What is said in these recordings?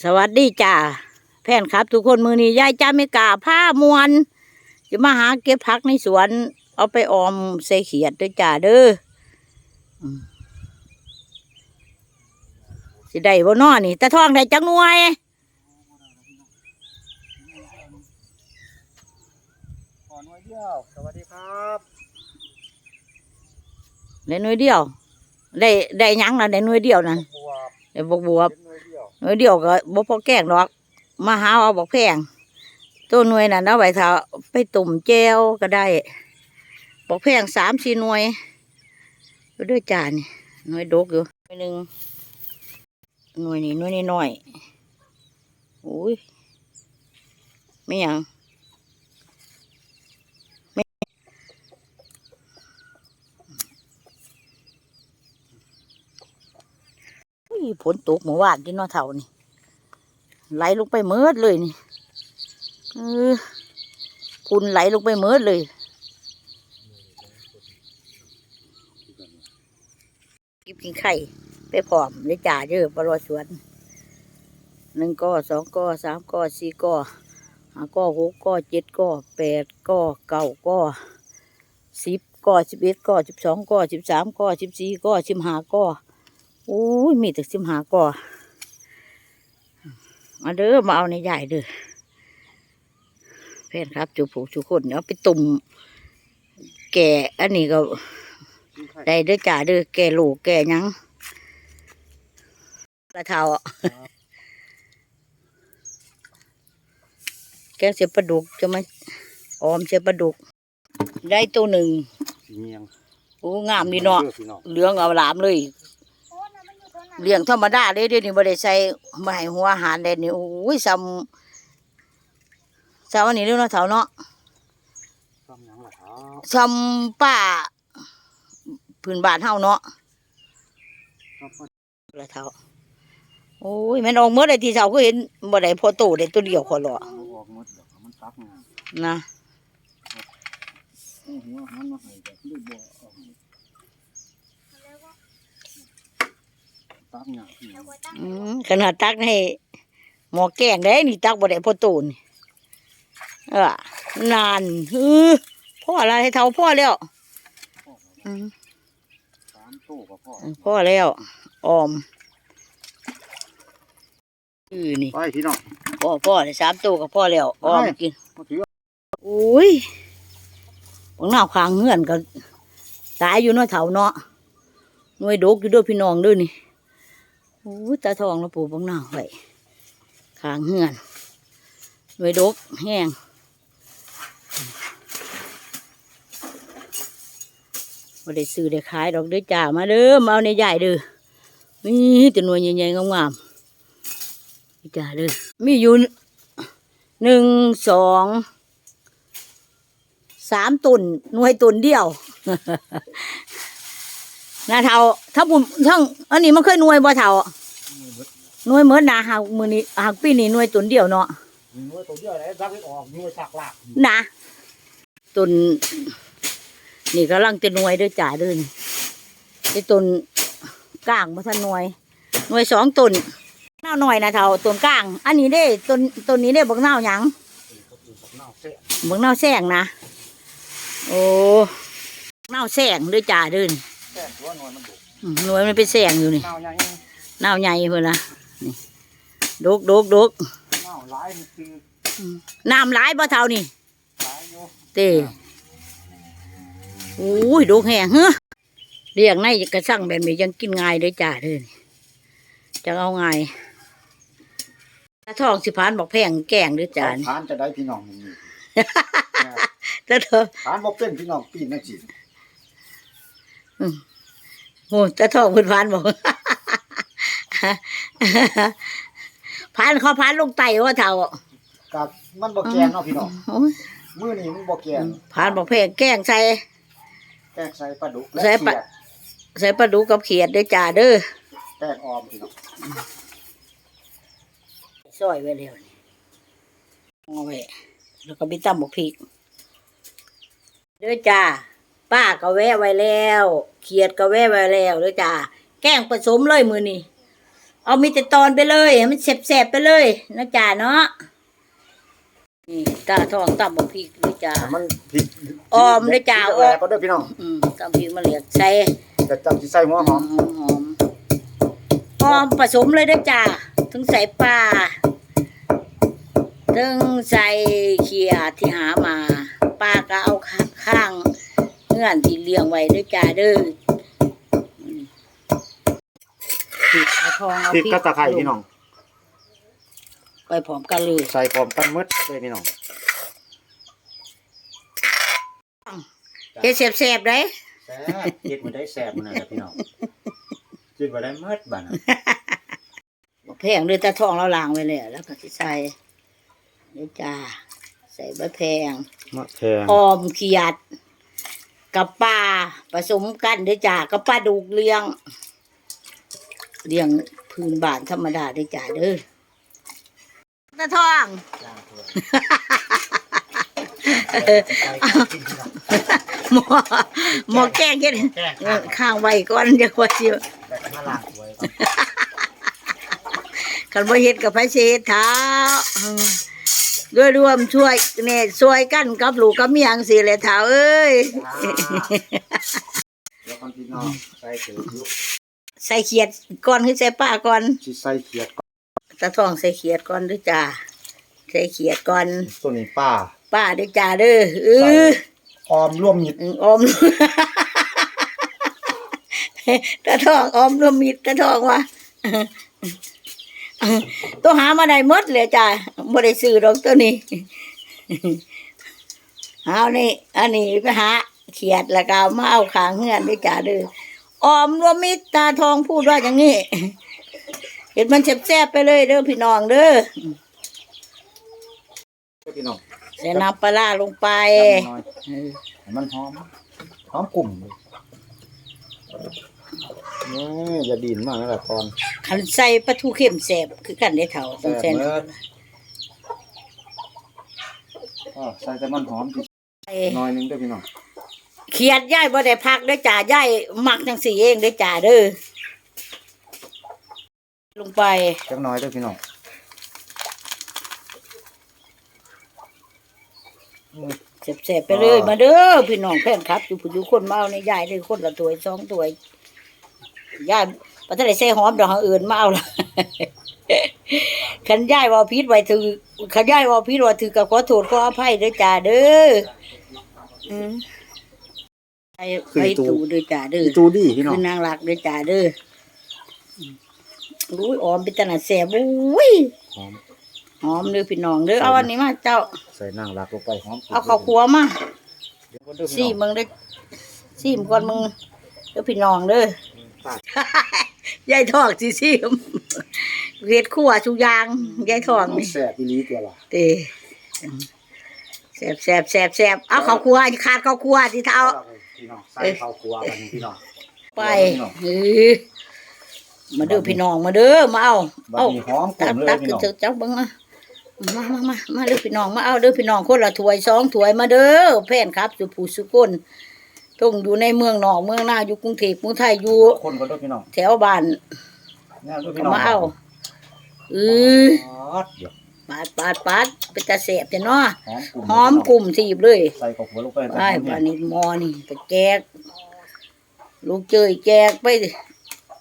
สวัสดีจ้าแฟนครับ ทุกคนมือนี้ยายจ้าไม่กล้าผ้ามวนจะมาหาเก็บผักในสวน เอาไปออมใส่เขียดด้วยจ้าเด้ออืมสิได้บ่นอนี่ตะทองได้จังหน่วยขอหน่วยเดียวสวัสดีครับได้หน่วยเดียว ได้ได้หยังล่ะได้หน่วยเดียวนั่นบวบได้บวบวบ เป็นหน่วยเดียวหน่วยเดียวก็บ่พอแกงดอก มาหาเอาบอกแพงตัวหน่วยนั่นเอาไว้ถ้าไปตุ่มแจวก็ได้บอกแพงสามสี่หน่วยด้วยจานนี่หน่วยดกอยู่หน่วยหนึ่งหน่วยนี้หน่วยนี้น้อยโอ้ยไม่ยังไม่อุ้ย ฝนตกเมื่อวานที่นอเท่านี่ไหลลงไปเมิดเลยนี่เออพุนไหลลงไปเมิดเลยกิบกินไข่ไปผอมเลยจ่าเด้อปลอสวนหนึ่งก้อสองก้อสามก้อสี่ก้อห้าก้อหกก้อเจ็ดก้อแปดก้อเก้าก้อสิบก้อสิบเอ็ดก้อสิบสองก้อสิบสามก้อสิบสี่ก้อสิบห้าก้อ โอ้ยมีแต่สิบห้าก้อมาเด้อมาเอาในใหญ่เด้อแฟนครับจูผูจูคนเอาไปตุ่มแก่อันนี้ก็ได้เด้อจ่าเด้อแก่ลูกแก่หยังกระเทาอะแกงเสียปลาดุกจะมาออมเสียปลาดุก ได้ตัวหนึ่งสีเมียงโอ้งามดีเนาะเสื้อพี่น้องเหลืองเอาหลามเลย เลี้ยงธรรมดาเลยเดี๋ยวนี้บ่ได้ใส่มาให้หัวอาหารเด่นนี่โอ้ยซ้ำซ้ำอันนี้เรื่องเนาะเถาเนาะซ้ำหยังล่ะครับซ้ำป้าพื้นบ้านเฮาเนาะครับพ่อละเถาโอ้ยแม่นออกเมื่อใดที่เช้าก็เห็นบ่ได้พอโตได้ตัวเดียวขอหรอเอาออกหมดดอกมันตักงานนะ เอาหัวหันมาให้แบบนี้บ่ เอาให้ตักงานพี่น้องอืมขนาดตักให้หมอแกงได้นี่ตักบ่ได้พอโตนี่เออนานเออพ่ออะไรให้เท่าพ่อแล้วพ่ออืมสามตู้กับพ่อพ่อแล้วออมอือนี่ไปพี่น้องพ่อพ่อได้สามตัวกับพ่อแล้วออมไปกินมาถืออุ้ยบังหน้าวขางเงื่อนก็ตายอยู่เนาะเถาเนาะหน่วยดกอยู่ด้วยพี่น้องด้วยนี่ โอ้ตาทองแล้วปลูกบังหน้าไว้ขางเงื่อนหน่วยดกแห้งบ่ได้ซื้อได้ขายดอกเด้อจ่ามาเด้อมาเอาในใหญ่เด้อมีแต่หน่วยใหญ่ๆงามๆจ่าเด้อมีอยู่หนึ่งสองสามตุนหน่วยตุนเดียว นาเท่าถ้าบุญทั้งอันนี้มันเคยหน่วยบ่เท่าหน่วยเหมือนนาหักมือนี้หักปีนี้หน่วยตุนเดียวเนาะหน่วยตัวเดียวไหนซักไม่ออกหน่วยสักหลักนะตุนนี่กำลังจะหน่วยเด้วยจ่าเด้วยไอ้ตุนก้างมาทันหน่วย หน่วยสองตุนเน่าหน่อยนะเท่าตุนก้าง อันนี้ได้ตุนตุนนี้ได้บักเน่าหยังเน่าเสะบักเน่าแซงนะโอ้เน่าแซงเด้วยจ่าเด้วย แค่ตัวหน่วยมันดุอืมหน่วยมันไปแซงอยู่นี่เน่าใหญ่เน่าใหญ่เพื่อนนะนี่ดกดกดกเน่าหลายมันคือน้ำหลายบ่เท่านี่หลายอยู่เต้โอ้ยดกแห้งเฮ้อเรียงในกระสั่งแบบนี้ยังกินง่ายเลยจ้าเด้อนี่จะเอาง่ายถ้าทองสิพานบอกแพงแกงเด้วยจ้านี่ ทานจะได้พี่น้องนี่ถ้าเธอ ทานบ่เป็นพี่น้องปีนนั่นสิ โอ้ถ้าทองเพิ่นพานบอกพานเขาพานลงไตว่าเท่ากับมันบ่แกงเนาะพี่น้องโอ้ยมื้อนี้มันบ่แกงพานบอกแพงแกงใส่แกงใส่ปลาดุกและใส่ปลาเขียดใส่ปลาดุกกับเขียดด้วยจ้าเด้อแกงออมพี่น้องซอยไว้แล้วนี่เอาไว้แล้วก็ไปตำบักพริกเด้อจ้าป้าก็แวะไว้แล้ว เขียดก็แวะไว้แล้วเด้อจ้าแกงผสมเลยมือนี่เอามีแต่ตอนไปเลยให้มันแสบๆไปเลยนะจ่าเนาะนี่ตาทองตำบักพริกด้วยจ้าให้มันพริกออมด้วยจ้าพริกแรกก็เด้อพี่น้องอืมตำพริกมะเหลียกใส่จะจำสิใส่หัวหอมหอมหอมหอมผสมเลยด้วยจ้าถึงใส่ปลาถึงใส่เขียดที่หามาปลาก็เอาข้าง เงื่อนที่เลี้ยงไว้ด้วยจ้าเด้ออืมพริกเอาทองเอาพริกกระตะไคร้พี่น้อง ไปพร้อมกันเลยใส่พร้อมกันหมดเลยพี่น้องเฮ็ดแซ่บๆได้แซ่บเฮ็ดบ่ได้แซ่บมันน่ะพี่น้องคิดบ่ได้หมดบัดน่ะบ่แพงเลยตาทองเราล้างไว้แล้วแล้วก็สิใส่เด้อจ้า ใส่บะแพงมะแขงออมเขียด กับปลาผสมกันเด้อจ้ากับปลาดุกเลี้ยง เลี้ยงพื้นบ้านธรรมดาเด้อจ้าเด้อตาทองย่างถ้วยหมอหมอแกงเฮ็ดแกงเออข้างไว้ก่อนเดี๋ยวว่าสิแต่มาล้างถ้วยก่อนคันบ่เฮ็ดกับไผสิเฮ็ดเท้าอืม ด้วยรวมช่วยเนี่ยช่วยกันกับลูกกับเมียจังซี่แหละเท้าเอ้ยแล้วก่อนพี่น้องใส่เกลืออยู่ใส่เขียดก่อนคือใส่ป้าก่อนสิใส่เขียดก่อนตาทองใส่เขียดก่อนด้วยจ้าใส่เขียดก่อนตัวนี้ป้า ป้าด้วยจ้าเด้อเออออมร่วมมิตรอืมออมตาทองออมรวมมิตรตาทองว่ะ ตัวหามาได้หมดเลยจ้าบ่ได้ซื้อดอกตัวนี้เอานี่อันนี้ไปหาเขียดแล้วก็เอามาเอาขางเฮือนด้วยจ้าเด้อออมรวมมิตรตาทองพูดว่าอย่างนี้เห็นมันแซ่บๆไปเลยเด้อพี่น้องเด้อพี่น้องใส่น้ำปลาร้าลงไปจำหน่อยให้มันหอมหอมกลุ่มเลย นี่อย่าดินมากนะตอนขันใส่ปลาทูเข้มแสบคือกันได้เท่าต้องแซ่ใส่บน้เมื่ออ๋อใส่แต่มันหอมจิำหน้อยหนึงเด้วยพี่น้องเขียดย่ายบ่ได้พักเด้อจ่าย่ายมักจังสี่เองเด้อจ่าเด้อลงไป จักหน้อยเด้วยพี่น้องอืมแสบๆไปเลยมาเด้อพี่น้องแฟนครับอยู่ผู้อยู่คนมาเอาในยายเลยคนละถ้วยสองถ้วย ย่ายบ่ทันได้ใส่หอมดอกอื่นมาเอาละคันย่ายว่าพิษไว้ถือคันย่ายว่าพิษว่าถือก็ขอโทษขออภัยเด้อจ่าเด้ออืมไปไปตู่เด้อจ่าเด้ออีตูดีพี่น้องคือนางรักเด้อจ่าเด้ออืมรู้ยออมเป็นตนาแสบอุ้ยหอมหอมเด้อพี่น้องเด้อเอาอันนี้มาเจ้า ใส่นางรักลงไปหอมเอาข้าวคั่วมาเดี๋ยวก่อนเด้อซีพี่น้องมึงเด้อซีมก่อนมึงเด้อพี่น้องเด้อ ปาดยายทองสิซีมเฮ็ดคั่วทุกอย่างยายทองนี่แซ่บอีหลีตัวละเต้แซ่บแซ่บแซ่บแซ่บเอาข้าวคั่วขาดข้าวคั่วที่เท้าพี่น้องใส่ข้าวคั่วกันพี่น้องไปเออมาเด้อพี่น้องมาเด้อมาเอาบัดเอานี้หอมกตัลุ่กมเลตัยกพี่ขึ้นน้องเถอะจักเบังมามามามามาเด้อพี่น้องมาเอาเด้อพี่น้องคนละถ้วยสองถ้วยมาเด้อแฟนครับสุผู้สุคน ต้องอยู่ในเมืองนอกเมืองหน้าอยู่กรุงเทพกรุงไทยอยู่คนก็เด้อพี่น้องแถวบ้านเนี่ยเด้อก็พี่น้องมาเอาเออปาดเดี๋ยวปาดปาดปาดเป็นตาแสบแต่เนาะหอมกลุ่มหอมกลุ่มทีบเลยใส่ข้าวคั่วลงไปไอ้ปานิดมอนี่ไปแจกลูกเจยแจกไป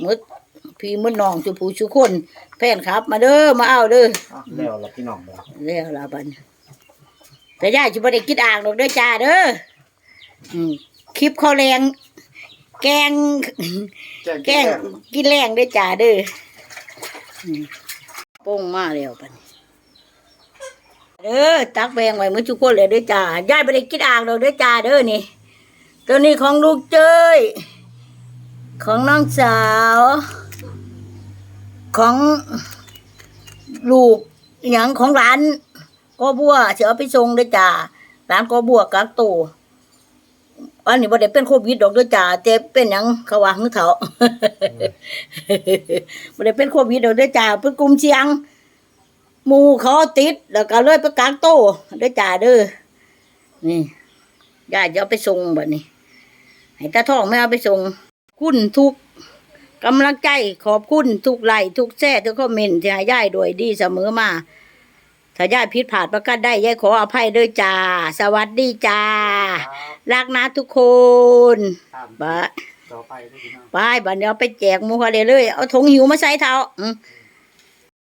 หมดพี่มดน้องสุผู้สุคนแฟนครับ มาเด้อมาเอาเด้ออะแล้วล่ะพี่น้องเด้อแล้วละบันแต่ย่าจะไม่ได้กินอ่างดอกเด้อจ้าเด้ออืม คลิปข้าวแรง แกง แกงกินแรงเด้อจ้าเด้ออืมโป้งมาแล้วปัดนเด้อตักแบงไว้เหมือนทุกคนเลยเด้อจ้าย่าไม่ได้กินอ่างดอกเด้อจ้าเด้อนี่ ตัวนี้ของลูกเจ้ยของน้องสาว ของลูกอหย่างของร้านก็บัวเสียเอาไปส่งเด้วยจ้าร้านก็บัวกักตู อันนี้บ่ได้เป็นโควิดดอกเด้วยจ้าแต่เป็นหยังเขาว่าหื้อเถาบ่ได้เป็นโควิดดอกเด้วยจ้าเป็นกลุ่มเสี่ยงหมู่เขาติดแล้วก็เลยไปกักโตเด้วยจ้าเด้อนี่ญาติจะเอาไปส่งบัดนี้ให้ตาทองไม่เอาไปส่งคุณทุกกำลังใจขอบคุณทุกไลค์ทุกแซ่ทุกคอมเมนต์ที่ให้ยายด้วยดีเสมอมา ถ้ายายผิดพลาดประกันได้ยายขออภัยด้วยจ้า สวัสดีจ้า รักนะทุกคนตามบายต่อไปด้วยพี่น้องบายบัดเดี๋ยวไปแจกหมูเขาเลยเลยเอาถุงหิวมาใส่เท้าอืมเ